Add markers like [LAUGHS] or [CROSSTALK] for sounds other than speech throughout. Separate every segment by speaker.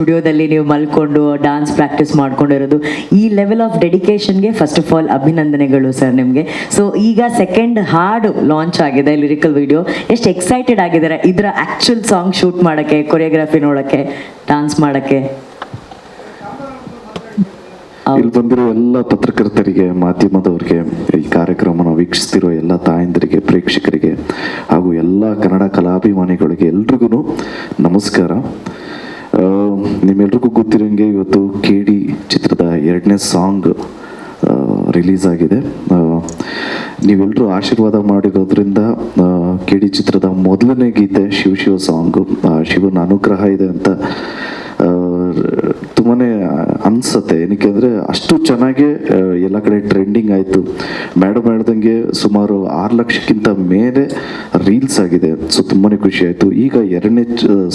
Speaker 1: ಸ್ಟುಡಿಯೋದಲ್ಲಿ ನೀವು ಮಲ್ಕೊಂಡು ಡಾನ್ಸ್ ಪ್ರಾಕ್ಟೀಸ್ ಮಾಡ್ಕೊಂಡಿರೋದು, ಈ ಲೆವೆಲ್ ಆಫ್ ಡೆಡಿಕೇಶನ್ಗೆ ಫಸ್ಟ್ ಆಫ್ ಆಲ್ ಅಭಿನಂದನೆಗಳು ಸರ್ ನಿಮಗೆ. ಸೊ ಈಗ ಸೆಕೆಂಡ್ ಹಾಡು ಲಾಂಚ್ ಆಗಿದೆ ಲಿರಿಕಲ್ ವಿಡಿಯೋ ಎಷ್ಟು ಎಕ್ಸೈಟೆಡ್ ಆಗಿದ್ದಾರೆ? ಇದರ ಆ್ಯಕ್ಚುಲ್ ಸಾಂಗ್ ಶೂಟ್ ಮಾಡೋಕ್ಕೆ ಕೊರಿಯೋಗ್ರಫಿ ನೋಡೋಕ್ಕೆ ಡಾನ್ಸ್ ಮಾಡೋಕ್ಕೆ?
Speaker 2: ಇಲ್ಲಿ ಬಂದಿರೋ ಎಲ್ಲ ಪತ್ರಕರ್ತರಿಗೆ, ಮಾಧ್ಯಮದವ್ರಿಗೆ, ಈ ಕಾರ್ಯಕ್ರಮನ ವೀಕ್ಷಿಸ್ತಿರೋ ಎಲ್ಲ ತಾಯಂದರಿಗೆ, ಪ್ರೇಕ್ಷಕರಿಗೆ ಹಾಗೂ ಎಲ್ಲ ಕನ್ನಡ ಕಲಾಭಿಮಾನಿಗಳಿಗೆ ಎಲ್ರಿಗೂ ನಮಸ್ಕಾರ. ನಿಮ್ಮೆಲ್ರಿಗೂ ಗೊತ್ತಿರೋಂಗೆ ಇವತ್ತು ಕೆ ಡಿ ಚಿತ್ರದ ಎರಡನೇ ಸಾಂಗ್ ರಿಲೀಸ್ ಆಗಿದೆ. ನೀವೆಲ್ಲರೂ ಆಶೀರ್ವಾದ ಮಾಡಿರೋದ್ರಿಂದ ಕೆ ಡಿ ಚಿತ್ರದ ಮೊದಲನೇ ಗೀತೆ ಶಿವ ಶಿವ ಸಾಂಗು ಶಿವನ ಅನುಗ್ರಹ ಇದೆ ಅಂತ ಆ, ತುಂಬಾನೇ ಅನ್ಸತ್ತೆ. ಏನಕ್ಕೆ ಅಂದರೆ ಅಷ್ಟು ಚೆನ್ನಾಗಿ ಎಲ್ಲ ಕಡೆ ಟ್ರೆಂಡಿಂಗ್ ಆಯ್ತು. ಮೇಡಮ್ ಹೇಳ್ದಂಗೆ ಸುಮಾರು ಆರು ಲಕ್ಷಕ್ಕಿಂತ ಮೇಲೆ ರೀಲ್ಸ್ ಆಗಿದೆ. ಸೊ ತುಂಬಾನೇ ಖುಷಿ ಆಯ್ತು. ಈಗ ಎರಡನೇ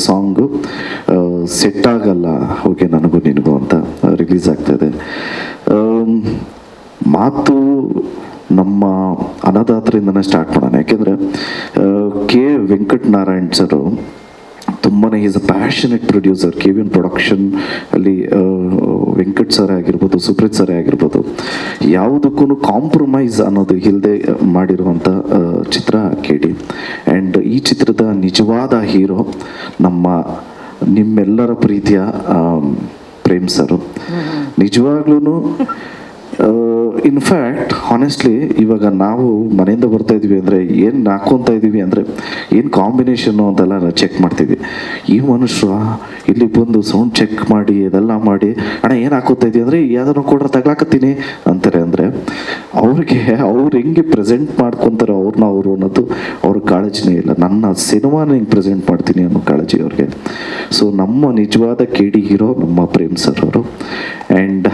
Speaker 2: ಸಾಂಗು ಸೆಟ್ ಆಗಲ್ಲ. ಓಕೆ ನನಗೂ ನಿನಗೂ ಅಂತ ರಿಲೀಸ್ ಆಗ್ತಾ ಇದೆ. ಮಾತು ನಮ್ಮ ಅನ್ನದಾತರಿಂದನೇ ಸ್ಟಾರ್ಟ್ ಮಾಡೋಣ. ಯಾಕೆಂದ್ರೆ ಕೆ ವೆಂಕಟನಾರಾಯಣ್ ಸರ್ ತುಂಬಾನೇ is a passionate producer K V N production ಅಲ್ಲಿ ವೆಂಕಟ್ ಸರ್ ಆಗಿರ್ಬೋದು ಸುಪ್ರೀತ್ ಸರ್ ಆಗಿರ್ಬೋದು ಯಾವುದಕ್ಕೂ ಕಾಂಪ್ರಮೈಸ್ ಅನ್ನೋದು ಇಲ್ಲದೆ ಮಾಡಿರುವಂಥ ಚಿತ್ರ ಕೇಳಿ ಆ್ಯಂಡ್ ಈ ಚಿತ್ರದ ನಿಜವಾದ ಹೀರೋ ನಮ್ಮ ನಿಮ್ಮೆಲ್ಲರ ಪ್ರೀತಿಯ ಪ್ರೇಮ್ ಸರ್ ನಿಜವಾಗ್ಲೂ ಇನ್ಫ್ಯಾಕ್ಟ್ ಹಾನೆಸ್ಟ್ಲಿ ಇವಾಗ ನಾವು ಮನೆಯಿಂದ ಬರ್ತಾ ಇದೀವಿ ಅಂದರೆ ಏನು ಹಾಕ್ಕೊತಾ ಇದ್ದೀವಿ ಅಂದರೆ ಏನು ಕಾಂಬಿನೇಷನ್ನು ಅಂತೆಲ್ಲ ಚೆಕ್ ಮಾಡ್ತೀವಿ ಈ ಮನುಷ್ಯ ಇಲ್ಲಿ ಬಂದು ಸೌಂಡ್ ಚೆಕ್ ಮಾಡಿ, ಅದೆಲ್ಲ ಮಾಡಿ, ಅಣ್ಣ, ಏನು ಹಾಕೋತಾ ಇದೀವಿ ಅಂದರೆ ಯಾವ್ದಾರು ಕೊಡ್ರೆ ತಗ್ಲಾಕತ್ತೀನಿ. ಅಂತಾರೆ ಅಂದರೆ, ಅವ್ರಿಗೆ, ಅವ್ರು ಹೆಂಗೆ ಪ್ರೆಸೆಂಟ್ ಮಾಡ್ಕೊತಾರೆ ಅವ್ರನ್ನ, ಅವರು ಅನ್ನೋದು ಅವ್ರ ಕಾಳಜಿನೇ ಇಲ್ಲ. ನನ್ನ ಸಿನಿಮಾನ ಹೆಂಗೆ ಪ್ರೆಸೆಂಟ್ ಮಾಡ್ತೀನಿ ಅನ್ನೋ ಕಾಳಜಿ ಅವ್ರಿಗೆ. ಸೊ ನಮ್ಮ ನಿಜವಾದ ಕೆ ಡಿ ಹೀರೋ ನಮ್ಮ ಪ್ರೇಮ್ ಸರ್ ಅವರು. ಆ್ಯಂಡ್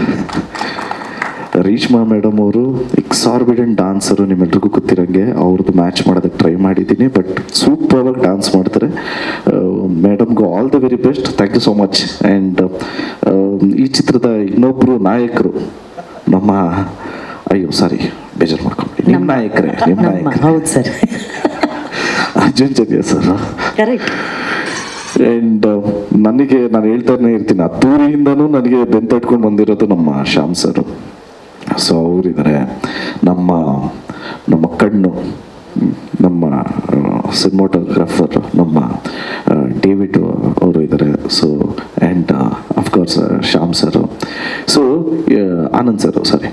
Speaker 2: ರೀಶ್ಮಾ ಮೇಡಮ್ ಅವರು ಎಕ್ಸಾರ್ಬಿಡೆಂಟ್ ಡಾನ್ಸರು ನಿಮ್ಮೆಲ್ರಿಗೂ ಗೊತ್ತಿರಂಗೆ ಅವ್ರದ್ದು ಮ್ಯಾಚ್ ಮಾಡೋದಕ್ಕೆ ಟ್ರೈ ಮಾಡಿದ್ದೀನಿ ಬಟ್ ಸೂಪರ್ ಆಗಿ ಡಾನ್ಸ್ ಮಾಡ್ತಾರೆ. ಮೇಡಮ್ಗೂ all the very best thank you so much and ಈ ಚಿತ್ರದ ಇನ್ನೊಬ್ಬರು ನಾಯಕರು ನಮ್ಮ ಅಯ್ಯೋ ಸಾರಿ ಬೇಜಾರು ಮಾಡ್ಕೊಂಡು ನಿಮ್ಮ ನಾಯಕರೇ ನಿಮ್ಮ ನಾಯಕ
Speaker 1: ಹೌದು sir.
Speaker 2: Arjun Janya sir.
Speaker 1: Correct
Speaker 2: and ನನಗೆ ನಾನು ಹೇಳ್ತಾನೆ ಇರ್ತೀನಿ ಅದ್ದೂರಿಯಿಂದನೂ ನನಗೆ ಬೆಂತಟ್ಕೊಂಡು ಬಂದಿರೋದು ನಮ್ಮ ಶ್ಯಾಮ್ ಸರ್. ಸೊ ಅವರಿದ್ದಾರೆ ನಮ್ಮ ನಮ್ಮ ಕಣ್ಣು, ನಮ್ಮ ಸಿನಿಮಾಟೋಗ್ರಾಫರ್ ನಮ್ಮ ಡೇವಿಡ್ ಅವರು ಇದ್ದಾರೆ. So and of course Shyam sir so Anand sir sorry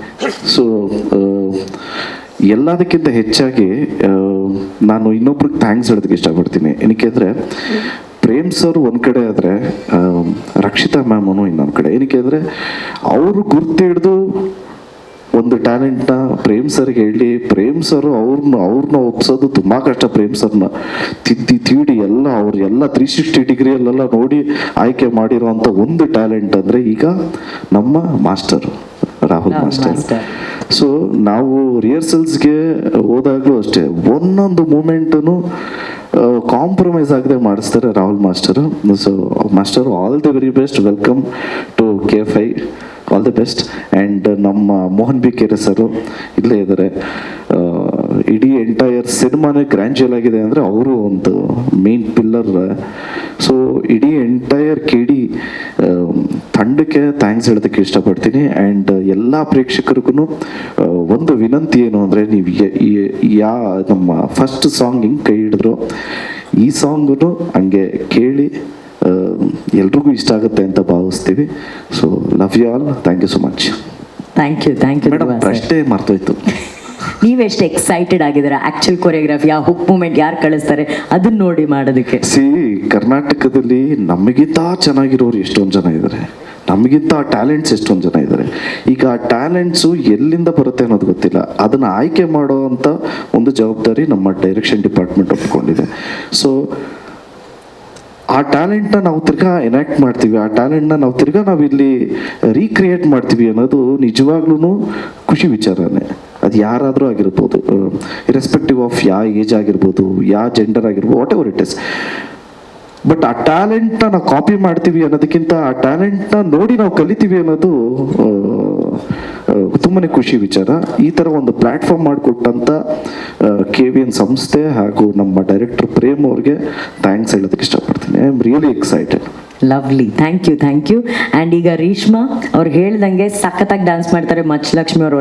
Speaker 2: so ಎಲ್ಲದಕ್ಕಿಂತ ಹೆಚ್ಚಾಗಿ ನಾನು ಇನ್ನೊಬ್ರಿಗೆ ಥ್ಯಾಂಕ್ಸ್ ಹೇಳೋದಕ್ಕೆ ಇಷ್ಟಪಡ್ತೀನಿ. ಏನಕ್ಕೆ ಅಂದರೆ, ಪ್ರೇಮ್ ಸರ್ ಒಂದು ಕಡೆ ಆದರೆ ರಕ್ಷಿತಾ ಮ್ಯಾಮನು ಇನ್ನೊಂದು ಕಡೆ. ಏನಕ್ಕೆ ಅಂದರೆ, ಅವರು ಗುರ್ತು ಒಂದು ಟ್ಯಾಲೆಂಟ್ನ ಪ್ರೇಮ್ ಸರ್ಗೆ ಹೇಳಿ ಪ್ರೇಮ್ ಸರ್ ಅವ್ರನ್ನ ಅವ್ರನ್ನ ಒಪ್ಸೋದು ತುಂಬ ಕಷ್ಟ ಪ್ರೇಮ್ ಸರ್ನ. ತಿದ್ದಿ ತೀಡಿ ಎಲ್ಲ ಅವ್ರು ಎಲ್ಲ ತ್ರೀ ಸಿಕ್ಸ್ಟಿ ಡಿಗ್ರಿಯಲ್ಲೆಲ್ಲ ನೋಡಿ ಆಯ್ಕೆ ಮಾಡಿರೋಂಥ ಒಂದು ಟ್ಯಾಲೆಂಟ್ ಅಂದರೆ ಈಗ ನಮ್ಮ ಮಾಸ್ಟರ್ ರಾಹುಲ್ ಮಾಸ್ಟರ್. ಸೊ ನಾವು ರಿಹರ್ಸಲ್ಸ್ಗೆ ಹೋದಾಗಲೂ ಅಷ್ಟೇ ಒಂದೊಂದು ಮೂಮೆಂಟನ್ನು ಕಾಂಪ್ರಮೈಸ್ ಆಗದೆ ಮಾಡಿಸ್ತಾರೆ Rahul master. So master all the very best welcome to K five all the best and ನಮ್ಮ ಮೋಹನ್ ಬಿ ಕೆರೆ ಸರು ಇಲ್ಲೇ ಇದ್ದಾರೆ. ಇಡೀ ಎಂಟೈರ್ ಸಿನಿಮಾನೇ ಗ್ರ್ಯಾಂಜುವಲ್ ಆಗಿದೆ ಅಂದರೆ ಅವರು ಒಂದು ಮೇನ್ ಪಿಲ್ಲರ್ ಸೊ ಇಡೀ ಎಂಟೈರ್ ಕೆ ಡಿ ತಂಡಕ್ಕೆ ಥ್ಯಾಂಕ್ಸ್ ಹೇಳೋದಕ್ಕೆ ಇಷ್ಟಪಡ್ತೀನಿ. ಆ್ಯಂಡ್ ಎಲ್ಲ ಪ್ರೇಕ್ಷಕರಿಗೂ ಒಂದು ವಿನಂತಿ ಏನು ಅಂದರೆ ನೀವು ಯಾ ನಮ್ಮ ಫಸ್ಟ್ ಸಾಂಗ್ ಹಿಂಗೆ ಕೈ ಹಿಡಿದ್ರು. ಈ ಸಾಂಗು ಹಂಗೆ ಕೇಳಿ ಎಲ್ರಿಗೂ ಇಷ್ಟ ಆಗುತ್ತೆ ಅಂತ ಭಾವಿಸ್ತೀವಿ. So love you all thank you so much
Speaker 1: thank you thank you
Speaker 2: madam ಅಷ್ಟೇ ಮರ್ತೋಯ್ತು. [LAUGHS]
Speaker 1: ನೀವೆಷ್ಟು ಎಕ್ಸೈಟೆಡ್ ಆಗಿದ್ದೀರಾ? ಆಕ್ಚುಲ್ ಕೊರಿಯೋಗ್ರಫಿ ಯಾವ ಹುಕ್ ಮೂಮೆಂಟ್ ಯಾರು ಕಳಿಸ್ತಾರೆ? ಅದನ್ನ ನೋಡಿ ಮಾಡೋದಕ್ಕೆ.
Speaker 2: ಸಿ ಕರ್ನಾಟಕದಲ್ಲಿ ನಮಗಿಂತ ಚೆನ್ನಾಗಿರೋರು ಎಷ್ಟೊಂದು ಜನ ಇದ್ದಾರೆ. ನಮಗಿಂತ ಟ್ಯಾಲೆಂಟ್ಸ್ ಎಷ್ಟೊಂದು ಜನ ಇದ್ದಾರೆ. ಈಗ ಆ ಟ್ಯಾಲೆಂಟ್ಸು ಎಲ್ಲಿಂದ ಬರುತ್ತೆ ಅನ್ನೋದು ಗೊತ್ತಿಲ್ಲ. ಅದನ್ನು ಆಯ್ಕೆ ಮಾಡುವಂಥ ಒಂದು ಜವಾಬ್ದಾರಿ ನಮ್ಮ ಡೈರೆಕ್ಷನ್ ಡಿಪಾರ್ಟ್ಮೆಂಟ್ ಒಪ್ಕೊಂಡಿದೆ. ಸೊ ಆ ಟ್ಯಾಲೆಂಟ್ನ ನಾವು ತಿರ್ಗಾ ಎನಾಕ್ಟ್ ಮಾಡ್ತೀವಿ. ಆ ಟ್ಯಾಲೆಂಟ್ನ ನಾವು ತಿರ್ಗಾ ನಾವು ಇಲ್ಲಿ ರೀಕ್ರಿಯೇಟ್ ಮಾಡ್ತೀವಿ ಅನ್ನೋದು ನಿಜವಾಗ್ಲೂ ಖುಷಿ ವಿಚಾರನೇ. ಅದು ಯಾರಾದರೂ ಆಗಿರ್ಬೋದು ಇರೆಸ್ಪೆಕ್ಟಿವ್ ಆಫ್ ಯಾವ ಏಜ್ ಆಗಿರ್ಬೋದು ಯಾವ ಜೆಂಡರ್ ಆಗಿರ್ಬೋದು whatever it is but ಆ ಟ್ಯಾಲೆಂಟ್ನ ನಾವು ಕಾಪಿ ಮಾಡ್ತೀವಿ ಅನ್ನೋದಕ್ಕಿಂತ ಆ ಟ್ಯಾಲೆಂಟ್ನ ನೋಡಿ ನಾವು ಕಲಿತೀವಿ ಅನ್ನೋದು ತುಂಬಾನೇ ಖುಷಿ ವಿಚಾರ. ಈ ಥರ ಒಂದು ಪ್ಲ್ಯಾಟ್ಫಾರ್ಮ್ ಮಾಡಿಕೊಟ್ಟಂಥ ಕೆ ವಿ ಎನ್ ಸಂಸ್ಥೆ ಹಾಗೂ ನಮ್ಮ ಡೈರೆಕ್ಟರ್ ಪ್ರೇಮ್ ಅವ್ರಿಗೆ ಥ್ಯಾಂಕ್ಸ್ ಹೇಳೋದಕ್ಕೆ ಇಷ್ಟಪಡ್ತೀನಿ. I am really excited
Speaker 1: lovely thank you thank you and ಈಗ ರೀಷ್ಮಾ ಅವ್ರು ಹೇಳ್ದಂಗೆ ಸಖತ್ತಾಗಿ ಡ್ಯಾನ್ಸ್ ಮಾಡ್ತಾರೆ. ಮಚ್ಚಲಕ್ಷ್ಮಿ ಲಕ್ಷ್ಮಿ ಅವ್ರ